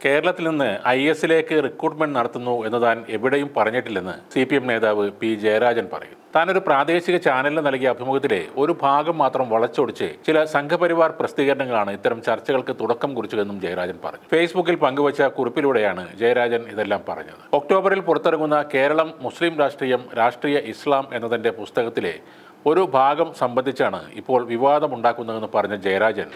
കേരളത്തിൽ നിന്ന് ഐ എസിലേക്ക് റിക്രൂട്ട്മെന്റ് നടത്തുന്നു എന്ന് താൻ എവിടെയും പറഞ്ഞിട്ടില്ലെന്ന് സി പി എം നേതാവ് പി ജയരാജൻ പറയും. താനൊരു പ്രാദേശിക ചാനലിന് നൽകിയ അഭിമുഖത്തിലെ ഒരു ഭാഗം മാത്രം വളച്ചൊടിച്ച് ചില സംഘപരിവാർ പ്രസിദ്ധീകരണങ്ങളാണ് ഇത്തരം ചർച്ചകൾക്ക് തുടക്കം കുറിച്ചതെന്നും ജയരാജൻ പറഞ്ഞു. ഫേസ്ബുക്കിൽ പങ്കുവച്ച കുറിപ്പിലൂടെയാണ് ജയരാജൻ ഇതെല്ലാം പറഞ്ഞത്. ഒക്ടോബറിൽ പുറത്തിറങ്ങുന്ന കേരളം മുസ്ലിം രാഷ്ട്രീയം രാഷ്ട്രീയ ഇസ്ലാം എന്നതിന്റെ പുസ്തകത്തിലെ ഒരു ഭാഗം സംബന്ധിച്ചാണ് ഇപ്പോൾ വിവാദമുണ്ടാക്കുന്നതെന്ന് പറഞ്ഞ ജയരാജൻ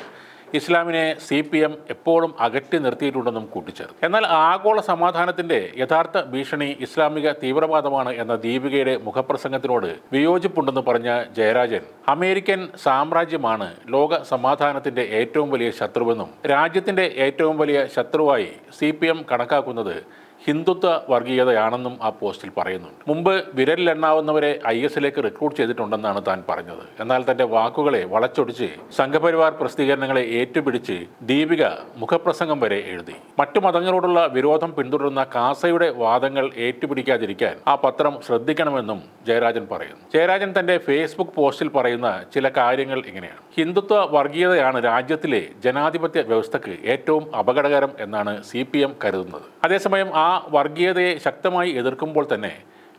ഇസ്ലാമിനെ സി പി എം എപ്പോഴും അകറ്റി നിർത്തിയിട്ടുണ്ടെന്നും കൂട്ടിച്ചേർത്തു. എന്നാൽ ആഗോള സമാധാനത്തിന്റെ യഥാർത്ഥ ഭീഷണി ഇസ്ലാമിക തീവ്രവാദമാണ് എന്ന ദീപികയുടെ മുഖപ്രസംഗത്തിനോട് വിയോജിപ്പുണ്ടെന്ന് പറഞ്ഞ ജയരാജൻ അമേരിക്കൻ സാമ്രാജ്യമാണ് ലോക സമാധാനത്തിന്റെ ഏറ്റവും വലിയ ശത്രുവെന്നും രാജ്യത്തിന്റെ ഏറ്റവും വലിയ ശത്രുവായി സി കണക്കാക്കുന്നത് ഹിന്ദുത്വ വർഗീയതയാണെന്നും ആ പോസ്റ്റിൽ പറയുന്നുണ്ട്. മുമ്പ് വിരലിലെണ്ണാവുന്നവരെ ഐ എസിലേക്ക് റിക്രൂട്ട് ചെയ്തിട്ടുണ്ടെന്നാണ് താൻ പറഞ്ഞത്. എന്നാൽ തന്റെ വാക്കുകളെ വളച്ചൊടിച്ച് സംഘപരിവാർ പ്രസിദ്ധീകരണങ്ങളെ ഏറ്റുപിടിച്ച് ദീപിക മുഖപ്രസംഗം വരെ എഴുതി. മറ്റു മതങ്ങളോടുള്ള വിരോധം പിന്തുടരുന്ന കാസയുടെ വാദങ്ങൾ ഏറ്റുപിടിക്കാതിരിക്കാൻ ആ പത്രം ശ്രദ്ധിക്കണമെന്നും ജയരാജൻ പറയുന്നു. ജയരാജൻ തന്റെ ഫേസ്ബുക്ക് പോസ്റ്റിൽ പറയുന്ന ചില കാര്യങ്ങൾ ഇങ്ങനെയാണ്. ഹിന്ദുത്വ വർഗീയതയാണ് രാജ്യത്തിലെ ജനാധിപത്യ വ്യവസ്ഥയ്ക്ക് ഏറ്റവും അപകടകരം എന്നാണ് സി കരുതുന്നത്. അതേസമയം ആ വർഗീയതയെ ശക്തമായി എതിർക്കുമ്പോൾ തന്നെ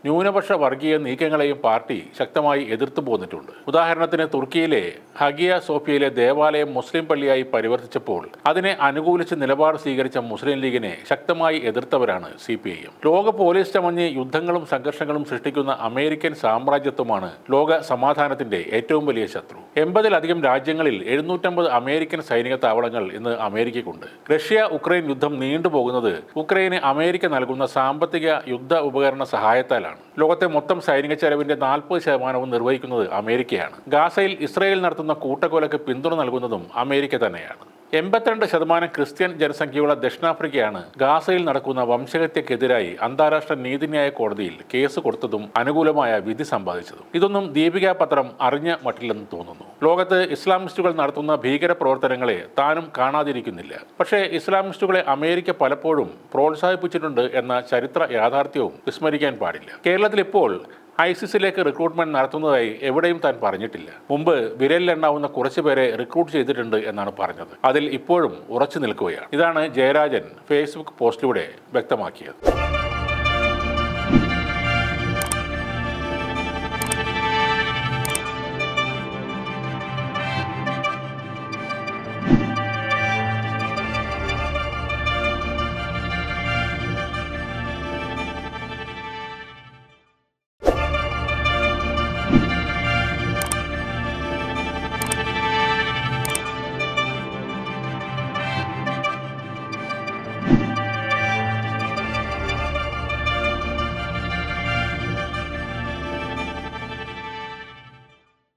ന്യൂനപക്ഷ വർഗീയ നീക്കങ്ങളെയും പാർട്ടി ശക്തമായി എതിർത്തു പോന്നിട്ടുണ്ട്. ഉദാഹരണത്തിന് തുർക്കിയിലെ ഹഗിയ സോഫിയയിലെ ദേവാലയം മുസ്ലിം പള്ളിയായി പരിവർത്തിച്ചപ്പോൾ അതിനെ അനുകൂലിച്ച് നിലപാട് സ്വീകരിച്ച മുസ്ലിം ലീഗിനെ ശക്തമായി എതിർത്തവരാണ് സി പി ഐ ലോക പോലീസ് ചമഞ്ഞ് യുദ്ധങ്ങളും സംഘർഷങ്ങളും സൃഷ്ടിക്കുന്ന അമേരിക്കൻ സാമ്രാജ്യത്വമാണ് ലോക സമാധാനത്തിന്റെ ഏറ്റവും വലിയ ശത്രു. എൺപതിലധികം രാജ്യങ്ങളിൽ എഴുന്നൂറ്റമ്പത് അമേരിക്കൻ സൈനിക താവളങ്ങൾ ഇന്ന് അമേരിക്കയ്ക്കുണ്ട്. റഷ്യ ഉക്രൈൻ യുദ്ധം നീണ്ടുപോകുന്നത് ഉക്രൈന് അമേരിക്ക നൽകുന്ന സാമ്പത്തിക യുദ്ധ ഉപകരണ സഹായത്താലാണ്. ലോകത്തെ മൊത്തം സൈനിക ചെലവിന്റെ നാൽപ്പത് ശതമാനവും നിർവഹിക്കുന്നത് അമേരിക്കയാണ്. ഗാസയിൽ ഇസ്രയേൽ നടത്തുന്ന കൂട്ടക്കൊലയ്ക്ക് പിന്തുണ നൽകുന്നതും അമേരിക്ക തന്നെയാണ്. എൺപത്തിരണ്ട് ശതമാനം ക്രിസ്ത്യൻ ജനസംഖ്യയുള്ള ദക്ഷിണാഫ്രിക്കയാണ് ഗാസയിൽ നടക്കുന്ന വംശഹത്യക്കെതിരായി അന്താരാഷ്ട്ര നീതിന്യായ കോടതിയിൽ കേസ് കൊടുത്തതും അനുകൂലമായ വിധി സമ്പാദിച്ചതും. ഇതൊന്നും ദീപിക പത്രം അറിഞ്ഞ മട്ടില്ലെന്ന് തോന്നുന്നു. ലോകത്ത് ഇസ്ലാമിസ്റ്റുകൾ നടത്തുന്ന ഭീകര പ്രവർത്തനങ്ങളെ താനും കാണാതിരിക്കുന്നില്ല. പക്ഷേ ഇസ്ലാമിസ്റ്റുകളെ അമേരിക്ക പലപ്പോഴും പ്രോത്സാഹിപ്പിച്ചിട്ടുണ്ട് എന്ന ചരിത്ര യാഥാർത്ഥ്യവും വിസ്മരിക്കാൻ പാടില്ല. കേരളത്തിൽ ഇപ്പോൾ ഐസിസിലേക്ക് റിക്രൂട്ട്മെന്റ് നടത്തുന്നതായി എവിടെയും താൻ പറഞ്ഞിട്ടില്ല. മുമ്പ് വിരലിലെണ്ണാവുന്ന കുറച്ചു പേരെ റിക്രൂട്ട് ചെയ്തിട്ടുണ്ട് എന്നാണ് പറഞ്ഞത്. അതിൽ ഇപ്പോഴും ഉറച്ചു നിൽക്കുകയാണ്. ഇതാണ് ജയരാജൻ ഫേസ്ബുക്ക് പോസ്റ്റിലൂടെ വ്യക്തമാക്കിയത്.